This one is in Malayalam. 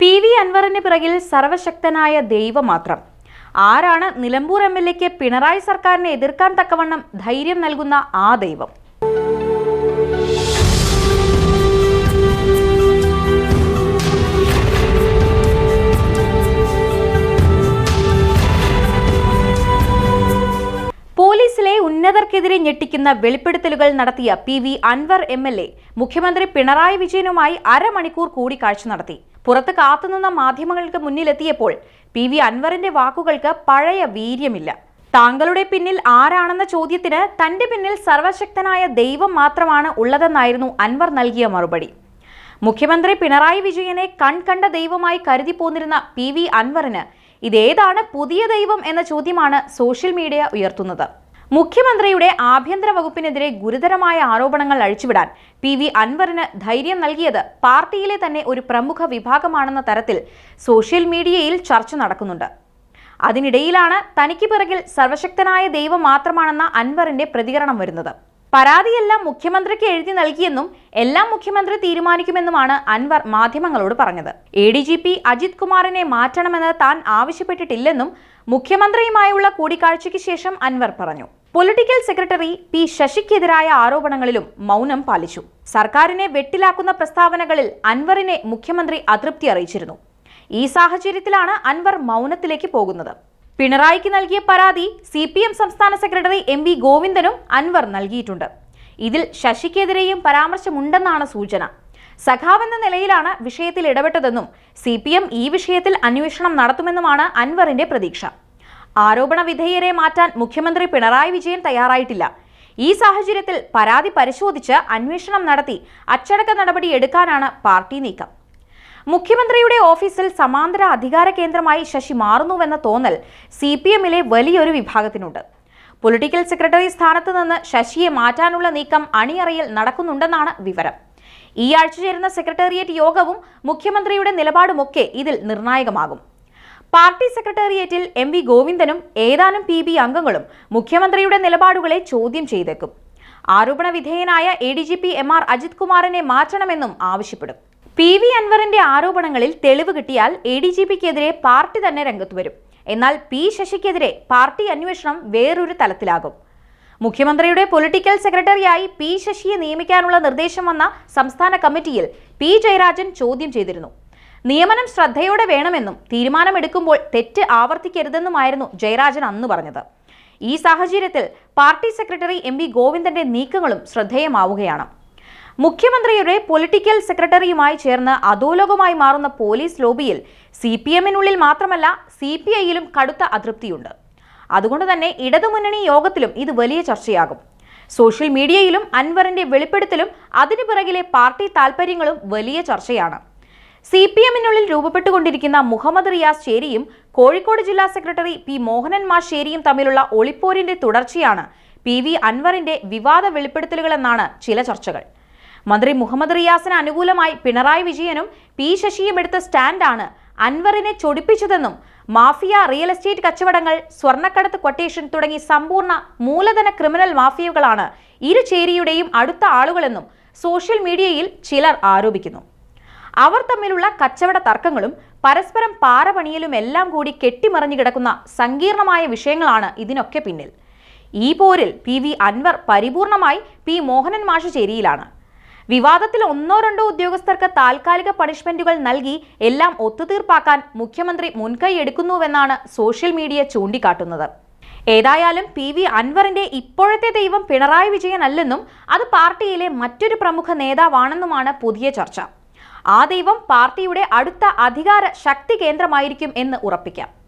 പി വി അൻവറിന് പിറകിൽ സർവശക്തനായ ദൈവം മാത്രം ആരാണ് നിലമ്പൂർ എം എൽ എക്ക് പിണറായി സർക്കാരിനെ എതിർക്കാൻ തക്കവണ്ണം ധൈര്യം നൽകുന്ന ആ ദൈവം? പോലീസിലെ ഉന്നതർക്കെതിരെ ഞെട്ടിക്കുന്ന വെളിപ്പെടുത്തലുകൾ നടത്തിയ P V Anvar M L A മുഖ്യമന്ത്രി പിണറായി വിജയനുമായി അരമണിക്കൂർ കൂടിക്കാഴ്ച നടത്തി. പുറത്ത് കാത്തുനിന്ന മാധ്യമങ്ങൾക്ക് മുന്നിലെത്തിയപ്പോൾ പി വി അൻവറിന്റെ വാക്കുകൾക്ക് പഴയ വീര്യമില്ല. താങ്കളുടെ പിന്നിൽ ആരാണെന്ന ചോദ്യത്തിന് തന്റെ പിന്നിൽ സർവശക്തനായ ദൈവം മാത്രമാണ് ഉള്ളതെന്നായിരുന്നു അൻവർ നൽകിയ മറുപടി. മുഖ്യമന്ത്രി പിണറായി വിജയനെ കൺകണ്ട ദൈവമായി കരുതി പോന്നിരുന്ന പി വി അൻവറിന് ഇതേതാണ് പുതിയ ദൈവം എന്ന ചോദ്യമാണ് സോഷ്യൽ മീഡിയ ഉയർത്തുന്നത്. മുഖ്യമന്ത്രിയുടെ ആഭ്യന്തര വകുപ്പിനെതിരെ ഗുരുതരമായ ആരോപണങ്ങൾ അഴിച്ചുവിടാൻ പി വി അൻവറിന് ധൈര്യം നൽകിയത് പാർട്ടിയിലെ തന്നെ ഒരു പ്രമുഖ വിഭാഗമാണെന്ന തരത്തിൽ സോഷ്യൽ മീഡിയയിൽ ചർച്ച നടക്കുന്നുണ്ട്. അതിനിടയിലാണ് തനിക്ക് പിറകിൽ സർവശക്തനായ ദൈവം മാത്രമാണെന്ന അൻവറിന്റെ പ്രതികരണം വരുന്നത്. പരാതിയെല്ലാം മുഖ്യമന്ത്രിക്ക് എഴുതി നൽകിയെന്നും എല്ലാം മുഖ്യമന്ത്രി തീരുമാനിക്കുമെന്നുമാണ് അൻവർ മാധ്യമങ്ങളോട് പറഞ്ഞത്. A D G P Ajith കുമാറിനെ മാറ്റണമെന്ന് താൻ ആവശ്യപ്പെട്ടിട്ടില്ലെന്നും മുഖ്യമന്ത്രിയുമായുള്ള കൂടിക്കാഴ്ചയ്ക്ക് ശേഷം അൻവർ പറഞ്ഞു. പൊളിറ്റിക്കൽ സെക്രട്ടറി പി ശശിക്കെതിരായ ആരോപണങ്ങളിലും മൗനം പാലിച്ചു. സർക്കാരിനെ വെട്ടിലാക്കുന്ന പ്രസ്താവനകളിൽ അൻവറിനെ മുഖ്യമന്ത്രി അതൃപ്തി അറിയിച്ചിരുന്നു. ഈ സാഹചര്യത്തിലാണ് അൻവർ മൗനത്തിലേക്ക് പോകുന്നത്. പിണറായിക്ക് നൽകിയ പരാതി സി പി എം സംസ്ഥാന സെക്രട്ടറി എം വി ഗോവിന്ദനും അൻവർ നൽകിയിട്ടുണ്ട്. ഇതിൽ ശശിക്കെതിരെയും പരാമർശമുണ്ടെന്നാണ് സൂചന. സഖാവെന്ന നിലയിലാണ് വിഷയത്തിൽ ഇടപെട്ടതെന്നും സി ഈ വിഷയത്തിൽ അന്വേഷണം നടത്തുമെന്നുമാണ് അൻവറിന്റെ പ്രതീക്ഷ. ആരോപണ വിധേയരെ മാറ്റാൻ മുഖ്യമന്ത്രി പിണറായി വിജയൻ തയ്യാറായിട്ടില്ല. ഈ സാഹചര്യത്തിൽ പരാതി പരിശോധിച്ച് അന്വേഷണം നടത്തി അച്ചടക്ക നടപടി എടുക്കാനാണ് പാർട്ടി നീക്കം. മുഖ്യമന്ത്രിയുടെ ഓഫീസിൽ സമാന്തര അധികാര കേന്ദ്രമായി ശശി മാറുന്നുവെന്ന തോന്നൽ സി പി എമ്മിലെ വലിയൊരു വിഭാഗത്തിനുണ്ട്. പൊളിറ്റിക്കൽ സെക്രട്ടറി സ്ഥാനത്ത് നിന്ന് ശശിയെ മാറ്റാനുള്ള നീക്കം അണിയറയിൽ നടക്കുന്നുണ്ടെന്നാണ് വിവരം. ഈ ആഴ്ച ചേരുന്ന സെക്രട്ടേറിയറ്റ് യോഗവും മുഖ്യമന്ത്രിയുടെ നിലപാടുമൊക്കെ ഇതിൽ നിർണായകമാകും. പാർട്ടി സെക്രട്ടേറിയറ്റിൽ എം വി ഗോവിന്ദനും ഏതാനും പി ബി അംഗങ്ങളും മുഖ്യമന്ത്രിയുടെ നിലപാടുകളെ ചോദ്യം ചെയ്തേക്കും. ആരോപണ വിധേയനായ A D G P M R Ajith കുമാറിനെ മാറ്റണമെന്നും ആവശ്യപ്പെടും. പി വി അൻവറിന്റെ ആരോപണങ്ങളിൽ തെളിവ് കിട്ടിയാൽ എ ഡി ജി പിക്കെതിരെ പാർട്ടി തന്നെ രംഗത്ത് വരും. എന്നാൽ പി ശശിക്കെതിരെ പാർട്ടി അന്വേഷണം വേറൊരു തലത്തിലാകും. മുഖ്യമന്ത്രിയുടെ പൊളിറ്റിക്കൽ സെക്രട്ടറിയായി പി ശശിയെ നിയമിക്കാനുള്ള നിർദ്ദേശം വന്ന സംസ്ഥാന കമ്മിറ്റിയിൽ പി ജയരാജൻ ചോദ്യം ചെയ്തിരുന്നു. നിയമനം ശ്രദ്ധയോടെ വേണമെന്നും തീരുമാനമെടുക്കുമ്പോൾ തെറ്റ് ആവർത്തിക്കരുതെന്നുമായിരുന്നു ജയരാജൻ അന്ന് പറഞ്ഞത്. ഈ സാഹചര്യത്തിൽ പാർട്ടി സെക്രട്ടറി എം വി ഗോവിന്ദന്റെ നീക്കങ്ങളും ശ്രദ്ധേയമാവുകയാണ്. മുഖ്യമന്ത്രിയുടെ പൊളിറ്റിക്കൽ സെക്രട്ടറിയുമായി ചേർന്ന് അധോലോകമായി മാറുന്ന പോലീസ് ലോബിയിൽ സി പി എമ്മിനുള്ളിൽ മാത്രമല്ല സി പി ഐയിലും കടുത്ത അതൃപ്തിയുണ്ട്. അതുകൊണ്ട് തന്നെ ഇടതുമുന്നണി യോഗത്തിലും ഇത് വലിയ ചർച്ചയാകും. സോഷ്യൽ മീഡിയയിലും അൻവറിന്റെ വെളിപ്പെടുത്തലും അതിനു പിറകിലെ പാർട്ടി താൽപ്പര്യങ്ങളും വലിയ ചർച്ചയാണ്. സി പി എമ്മിനുള്ളിൽ രൂപപ്പെട്ടുകൊണ്ടിരിക്കുന്ന മുഹമ്മദ് റിയാസ് ശേരിയും കോഴിക്കോട് ജില്ലാ സെക്രട്ടറി പി മോഹനൻ മാ ശേരിയും തമ്മിലുള്ള ഒളിപ്പോരിന്റെ തുടർച്ചയാണ് പി വി അൻവറിന്റെ വിവാദ വെളിപ്പെടുത്തലുകളെന്നാണ് ചില ചർച്ചകൾ. മന്ത്രി മുഹമ്മദ് റിയാസിന് അനുകൂലമായി പിണറായി വിജയനും പി ശശിയും എടുത്ത സ്റ്റാൻഡാണ് അൻവറിനെ ചൊടിപ്പിച്ചതെന്നും മാഫിയ റിയൽ എസ്റ്റേറ്റ് കച്ചവടങ്ങൾ സ്വർണക്കടത്ത് കൊട്ടേഷൻ തുടങ്ങി സമ്പൂർണ മൂലധന ക്രിമിനൽ മാഫിയകളാണ് ഇരു ചേരിയുടെയും അടുത്ത ആളുകളെന്നും സോഷ്യൽ മീഡിയയിൽ ചിലർ ആരോപിക്കുന്നു. അവർ തമ്മിലുള്ള കച്ചവട തർക്കങ്ങളും പരസ്പരം പാറപണിയലും എല്ലാം കൂടി കെട്ടിമറിഞ്ഞു കിടക്കുന്ന സങ്കീർണമായ വിഷയങ്ങളാണ് ഇതിനൊക്കെ പിന്നിൽ. ഈ പോരിൽ പി വി അൻവർ പരിപൂർണമായി പി മോഹനൻ മാഷ് ചേരിയിലാണ് വിവാദത്തിൽ ഒന്നോ രണ്ടോ ഉദ്യോഗസ്ഥർക്ക് താൽക്കാലിക പണിഷ്മെന്റുകൾ നൽകി എല്ലാം ഒത്തുതീർപ്പാക്കാൻ മുഖ്യമന്ത്രി മുൻകൈ എടുക്കുന്നുവെന്നാണ് സോഷ്യൽ മീഡിയ ചൂണ്ടിക്കാട്ടുന്നത്. ഏതായാലും പി വി അൻവറിന്റെ ഇപ്പോഴത്തെ ദൈവം പിണറായി വിജയൻ അല്ലെന്നും അത് പാർട്ടിയിലെ മറ്റൊരു പ്രമുഖ നേതാവാണെന്നുമാണ് പുതിയ ചർച്ച. ആ ദൈവം പാർട്ടിയുടെ അടുത്ത അധികാര ശക്തി കേന്ദ്രമായിരിക്കും എന്ന് ഉറപ്പിക്കാം.